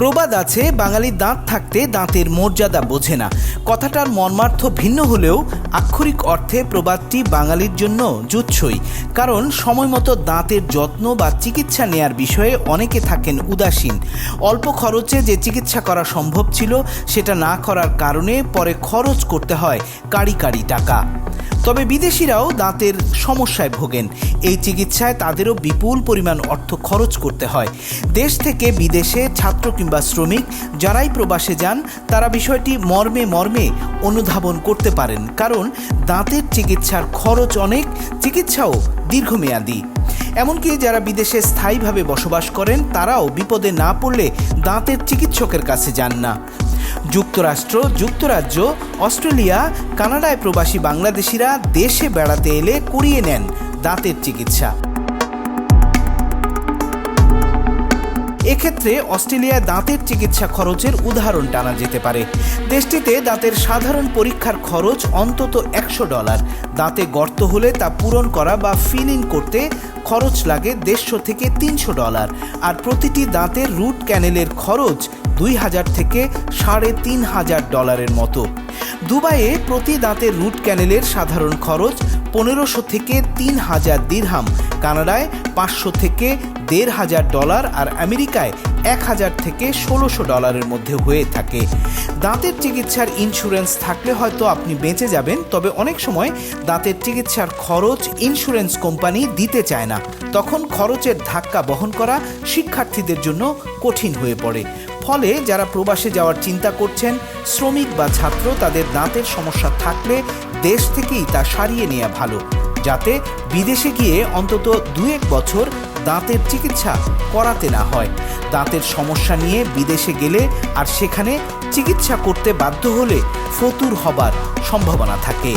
প্রবাদ আছে, বাঙালির দাঁত থাকতে দাঁতের মর্যাদা বোঝে না। কথাটার মর্মার্থ ভিন্ন হলেও আক্ষরিক অর্থে প্রবাদটি বাঙালির জন্য জুৎসই। কারণ সময়মতো দাঁতের যত্ন বা চিকিৎসা নেয়ার বিষয়ে অনেকে থাকেন উদাসীন। অল্প খরচে যে চিকিৎসা করা সম্ভব ছিল, সেটা না করার কারণে পরে খরচ করতে হয় কাড়ি কাড়ি টাকা। তবে বিদেশিরাও দাঁতের সমস্যায় ভোগেন। এই চিকিৎসায় তাদেরও বিপুল পরিমাণ অর্থ খরচ করতে হয়। দেশ থেকে বিদেশে ছাত্র কিংবা শ্রমিক যারাই প্রবাসে যান, তারা বিষয়টি মর্মে মর্মে অনুধাবন করতে পারেন। কারণ দাঁতের চিকিৎসার খরচ অনেক, চিকিৎসাও দীর্ঘমেয়াদী। এমনকি যারা বিদেশে স্থায়ীভাবে বসবাস করেন, তারাও বিপদে না পড়লে দাঁতের চিকিৎসকের কাছে যান না। যুক্তরাষ্ট্র, যুক্তরাজ্য, অস্ট্রেলিয়া, কানাডায় প্রবাসী বাংলাদেশিরা দেশে বেড়াতে এলে করিয়ে নেন দাঁতের চিকিৎসা। এক্ষেত্রে অস্ট্রেলিয়ায় দাঁতের চিকিৎসা খরচের উদাহরণ টানা যেতে পারে। দেশটিতে দাঁতের সাধারণ পরীক্ষার খরচ অন্তত একশো ডলার। দাঁতে গর্ত হলে তা পূরণ করা বা ফিলিং করতে খরচ লাগে দেড়শো থেকে তিনশো ডলার। আর প্রতিটি দাঁতের রুট ক্যানেলের খরচ দুই হাজার থেকে সাড়ে তিন হাজার ডলারের মতো। দুবাইয়ে প্রতি দাঁতের রুট ক্যানেলের সাধারণ খরচ পনেরোশো থেকে তিন হাজার দিরহাম, কানাডায় পাঁচশো থেকে দেড় হাজার ডলার আর আমেরিকায় এক হাজার থেকে ষোলোশো ডলারের মধ্যে হয়ে থাকে। দাঁতের চিকিৎসার ইন্স্যুরেন্স থাকলে হয়তো আপনি বেঁচে যাবেন, তবে অনেক সময় দাঁতের চিকিৎসার খরচ ইন্স্যুরেন্স কোম্পানি দিতে চায় না। তখন খরচের ধাক্কা বহন করা শিক্ষার্থীদের জন্য কঠিন হয়ে পড়ে। ফলে যারা প্রবাসে যাওয়ার চিন্তা করছেন, শ্রমিক বা ছাত্র তাদের দাঁতের সমস্যা থাকলে দেশ থেকেই তা সারিয়ে নেওয়া ভালো, যাতে বিদেশে গিয়ে অন্তত দু এক বছর দাঁতের চিকিৎসা করাতে না হয়। দাঁতের সমস্যা নিয়ে বিদেশে গেলে আর সেখানে চিকিৎসা করতে বাধ্য হলে ফতুর হবার সম্ভাবনা থাকে।